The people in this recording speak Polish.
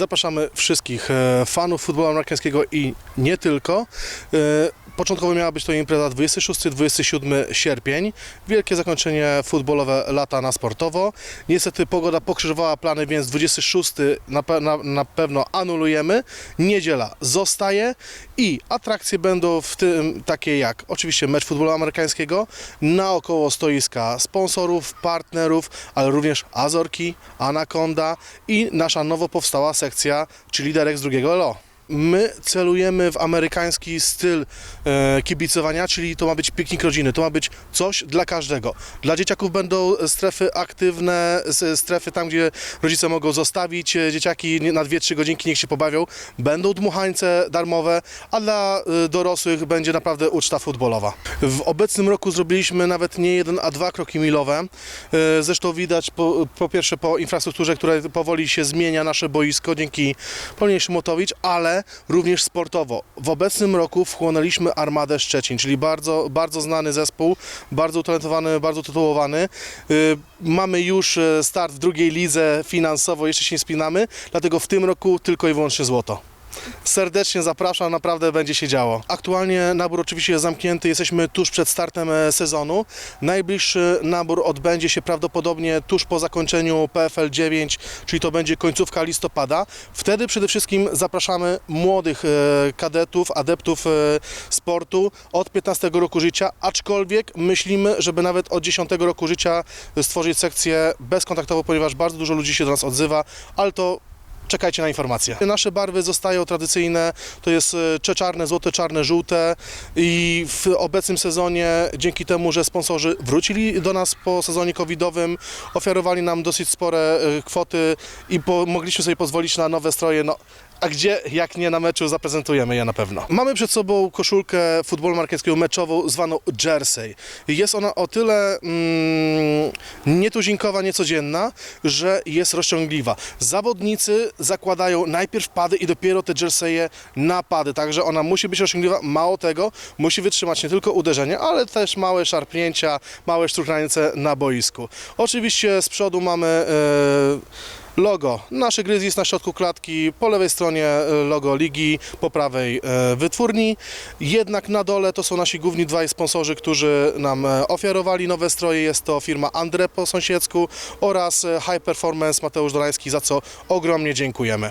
Zapraszamy wszystkich e, fanów futbolu amerykańskiego i nie tylko. E, Początkowo miała być to impreza 26-27 sierpień. Wielkie zakończenie futbolowe lata na sportowo. Niestety pogoda pokrzyżowała plany, więc 26 na, pe- na, na pewno anulujemy. Niedziela zostaje i atrakcje będą w tym takie jak oczywiście mecz futbolu amerykańskiego, naokoło stoiska sponsorów, partnerów, ale również Azorki, Anaconda i nasza nowo powstała sekcja, czyli liderek z drugiego LO. My celujemy w amerykański styl e, kibicowania, czyli to ma być piknik rodziny, to ma być coś dla każdego. Dla dzieciaków będą strefy aktywne, strefy tam, gdzie rodzice mogą zostawić e, dzieciaki na 2-3 godzinki, niech się pobawią. Będą dmuchańce darmowe, a dla e, dorosłych będzie naprawdę uczta futbolowa. W obecnym roku zrobiliśmy nawet nie jeden, a dwa kroki milowe. E, Zresztą widać po, po pierwsze po infrastrukturze, która powoli się zmienia nasze boisko dzięki Polinie Szymotowicz, ale również sportowo. W obecnym roku wchłonęliśmy Armadę Szczecin, czyli bardzo, bardzo znany zespół, bardzo utalentowany, bardzo tytułowany. Y, Mamy już e, start w drugiej lidze finansowo, jeszcze się nie spinamy, dlatego w tym roku tylko i wyłącznie złoto. Serdecznie zapraszam, naprawdę będzie się działo. Aktualnie nabór oczywiście jest zamknięty, jesteśmy tuż przed startem e, sezonu. Najbliższy nabór odbędzie się prawdopodobnie tuż po zakończeniu PFL 9, czyli to będzie końcówka listopada. Wtedy przede wszystkim zapraszamy młodych e, kadetów, adeptów e, sportu od 15 roku życia, aczkolwiek myślimy, żeby nawet od 10 roku życia stworzyć sekcję bezkontaktową, ponieważ bardzo dużo ludzi się do nas odzywa, ale to Czekajcie na informacje. Nasze barwy zostają tradycyjne, to jest e, czeczarne, złote, czarne, żółte i w obecnym sezonie dzięki temu, że sponsorzy wrócili do nas po sezonie covidowym, ofiarowali nam dosyć spore e, kwoty i mogliśmy sobie pozwolić na nowe stroje. No, a gdzie, jak nie na meczu, zaprezentujemy je na pewno. Mamy przed sobą koszulkę futbolu amerykańskiego meczową zwaną jersey. Jest ona o tyle mm, nietuzinkowa, niecodzienna, że jest rozciągliwa. Zawodnicy zakładają najpierw pady i dopiero te jerseye na pady, także ona musi być rozciągliwa. Mało tego, musi wytrzymać nie tylko uderzenie, ale też małe szarpnięcia, małe szturchnięcie na boisku. Oczywiście z przodu mamy e, Logo. Nasze gryz jest na środku klatki, po lewej stronie e, logo ligi, po prawej e, wytwórni. Jednak na dole to są nasi główni dwaj sponsorzy, którzy nam e, ofiarowali nowe stroje. Jest to firma Andre po sąsiedzku oraz High Performance Mateusz Dorański, za co ogromnie dziękujemy.